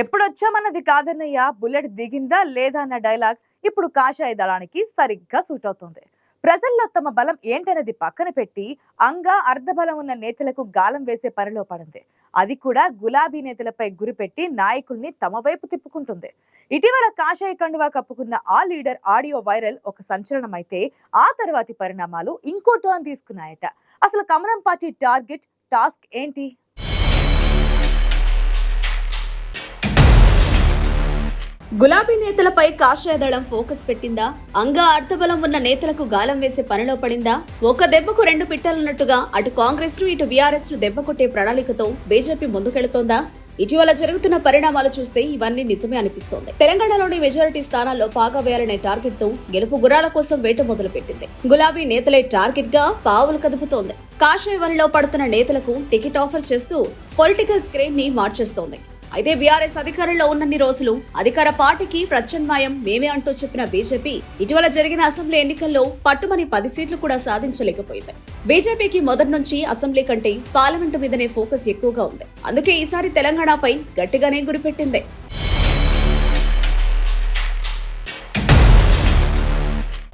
ఎప్పుడొచ్చామన్నది కాదన్నయ్య? Bullet దిగిందా లేదా అన్న dialogue ఇప్పుడు కాషాయ దళానికి సరిగ్గా సూట్ అవుతుంది. ప్రజల్లో తమ బలం ఏంటనేది పక్కన పెట్టి అంగా అర్ధబలం ఉన్న నేతలకు గాలం వేసే పనిలో పడింది. అది కూడా గులాబీ నేతలపై గురిపెట్టి నాయకుల్ని తమ వైపు తిప్పుకుంటుంది. ఇటీవల కాషాయ కండువా కప్పుకున్న ఆ లీడర్ ఆడియో వైరల్ ఒక సంచలనం అయితే ఆ తర్వాతి పరిణామాలు ఇంకో టోన్ తీసుకున్నాయట. అసలు కమలం పార్టీ టార్గెట్ టాస్క్ ఏంటి? గులాబీ నేతలపై కాషాయ దళం ఫోకస్ పెట్టిందా? అంగా అర్థబలం ఉన్న నేతలకు గాలం వేసే పనిలో పడిందా? ఒక దెబ్బకు రెండు పిట్టలున్నట్టుగా అటు కాంగ్రెస్ను ఇటు బీఆర్ఎస్ను దెబ్బ కొట్టే ప్రణాళికతో బీజేపీ ముందుకెళుతోందా? ఇటీవల జరుగుతున్న పరిణామాలు చూస్తే ఇవన్నీ నిజమే అనిపిస్తోంది. తెలంగాణలోని మెజారిటీ స్థానాల్లో పాగా వేయాలనే టార్గెట్తో గెలుపు గురాల కోసం వేట మొదలు పెట్టింది గులాబీ నేతలే టార్గెట్గా పావులు కదుపుతోంది. కాషాయ వలలో పడుతున్న నేతలకు టికెట్ ఆఫర్ చేస్తూ పొలిటికల్ స్క్రీన్ని మార్చేస్తోంది. అయితే బీఆర్ఎస్ అధికారంలో ఉన్నన్ని రోజులు అధికార పార్టీకి ప్రత్యామ్నాయం మేమే అంటూ చెప్పిన బీజేపీ ఇటీవల జరిగిన అసెంబ్లీ ఎన్నికల్లో పట్టుమని పది సీట్లు కూడా సాధించలేకపోయింది. బీజేపీకి మొదటి నుంచి అసెంబ్లీ కంటే పార్లమెంటు మీదనే ఫోకస్ ఎక్కువగా ఉంది. అందుకే ఈసారి తెలంగాణపై గట్టిగానే గురిపెట్టింది.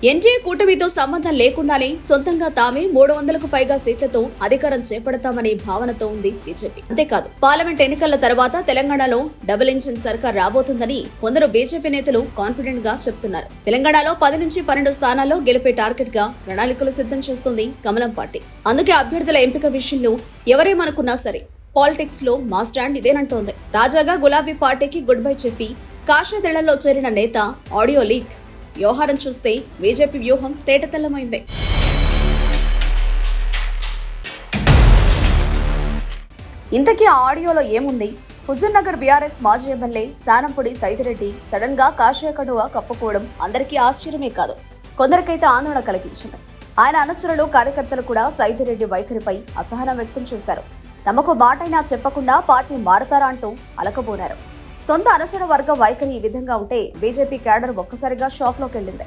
ఎన్డీఏ కూటమితో సంబంధం లేకుండానే సొంతంగా తామే మూడు వందలకు పైగా సీట్లతో అధికారం చేపడతామనే భావనతో ఉంది బీజేపీ. అంతేకాదు పార్లమెంట్ ఎన్నికల తర్వాత తెలంగాణలో డబుల్ ఇంజిన్ సర్కార్ రాబోతుందని కొందరు బీజేపీ నేతలు కాన్ఫిడెంట్గా చెప్తున్నారు. తెలంగాణలో పది నుంచి పన్నెండు స్థానాల్లో గెలిపే టార్గెట్గా ప్రణాళికలు సిద్ధం చేస్తుంది కమలం పార్టీ. అందుకే అభ్యర్థుల ఎంపిక విషయంలో ఎవరేమనుకున్నా సరే పాలిటిక్స్లో మా స్టాండ్ ఇదేనంటోంది. తాజాగా గులాబీ పార్టీకి గుడ్ బై చెప్పి కాషాయదళంలో చేరిన నేత ఆడియో లీక్ వ్యవహారం చూస్తే బీజేపీ వ్యూహం తేటతెల్లమైంది. ఇంతకీ ఆ ఆడియోలో ఏముంది? హుజూర్ నగర్ బీఆర్ఎస్ మాజీ ఎమ్మెల్యే శానంపూడి సైదిరెడ్డి సడన్గా కాషాయ కడువ కప్పుకోవడం అందరికీ ఆశ్చర్యమే కాదు. కొందరికైతే ఆందోళన కలిగించింది. ఆయన అనుచరులు కార్యకర్తలు కూడా సైదిరెడ్డి వైఖరిపై అసహనం వ్యక్తం చేశారు. తమకు మాటైనా చెప్పకుండా పార్టీ మారతారా అంటూ అలకబోనారు. సొంత అనుచర వర్గ వైఖరి ఈ విధంగా ఉంటే బీజేపీ క్యాడర్ ఒక్కసారిగా షాక్లోకి వెళ్ళింది.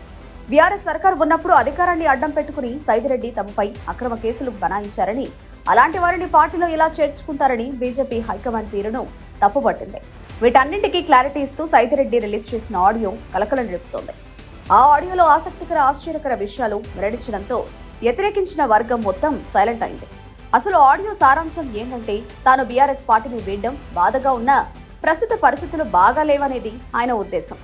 బీఆర్ఎస్ సర్కార్ ఉన్నప్పుడు అధికారాన్ని అడ్డం పెట్టుకుని సైదిరెడ్డి తమపై అక్రమ కేసులు బనాయించారని అలాంటి వారిని పార్టీలో ఇలా చేర్చుకుంటారని బీజేపీ హైకమాండ్ తీరును తప్పుపట్టింది. వీటన్నింటికీ క్లారిటీ ఇస్తూ సైదిరెడ్డి రిలీజ్ చేసిన ఆడియో కలకలం రేపుతోంది. ఆ ఆడియోలో ఆసక్తికర ఆశ్చర్యకర విషయాలు వెల్లడించడంతో వ్యతిరేకించిన వర్గం మొత్తం సైలెంట్ అయింది. అసలు ఆడియో సారాంశం ఏంటంటే తాను బీఆర్ఎస్ పార్టీని వీడడం బాధగా ఉన్న ప్రస్తుత పరిస్థితులు బాగా లేవనేది ఆయన ఉద్దేశం.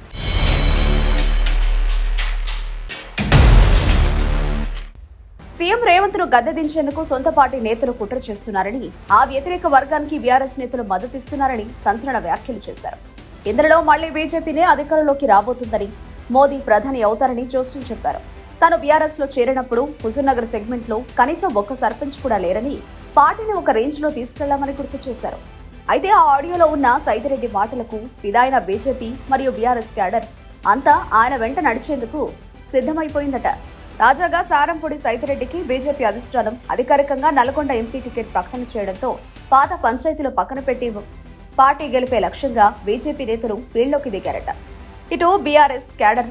సీఎం రేవంత్ను గద్దెదించేందుకు సొంత పార్టీ నేతలు కుట్ర చేస్తున్నారని ఆ వ్యతిరేక వర్గానికి బీఆర్ఎస్ నేతలు మద్దతిస్తున్నారని సంచలన వ్యాఖ్యలు చేశారు. ఇందులో మళ్ళీ బీజేపీనే అధికారంలోకి రాబోతుందని మోదీ ప్రధాని అవుతారని జోస్యం చెప్పారు. తాను బీఆర్ఎస్లో చేరినప్పుడు హుజూర్నగర్ సెగ్మెంట్లో కనీసం ఒక్క సర్పంచ్ కూడా లేరని పార్టీని ఒక రేంజ్లో తీసుకెళ్ళామని గుర్తు చేశారు. అయితే ఆ ఆడియోలో ఉన్న సైదిరెడ్డి మాటలకు ఫిదాయిన బీజేపీ మరియు బీఆర్ఎస్ క్యాడర్ అంతా ఆయన వెంట నడిచేందుకు సిద్ధమైపోయిందట. తాజాగా సారంపూడి సైతిరెడ్డికి బీజేపీ అధిష్టానం అధికారికంగా నల్గొండ ఎంపీ టికెట్ ప్రకటన చేయడంతో పాత పంచాయతీలు పక్కన పెట్టి పార్టీ గెలిపే లక్ష్యంగా బీజేపీ నేతలు ఫీల్డ్లోకి దిగారట. ఇటు బీఆర్ఎస్ క్యాడర్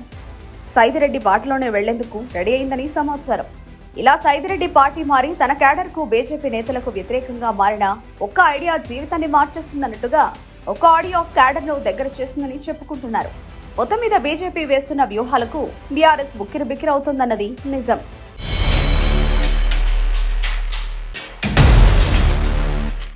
సైదిరెడ్డి బాటలోనే వెళ్ళేందుకు రెడీ అయిందని సమాచారం. ఇలా సైదిరెడ్డి పార్టీ మారి తన క్యాడర్కు బీజేపీ నేతలకు వ్యతిరేకంగా మారిన ఒక్క ఐడియా జీవితాన్ని మార్చేస్తుందన్నట్టుగా ఒక ఆడియో క్యాడర్ను దగ్గర చేస్తుందని చెప్పుకుంటున్నారు. మొత్తం మీద బీజేపీ వేస్తున్న వ్యూహాలకు బీఆర్ఎస్ బుక్కిరిబిక్కిరవుతోందన్నది నిజం.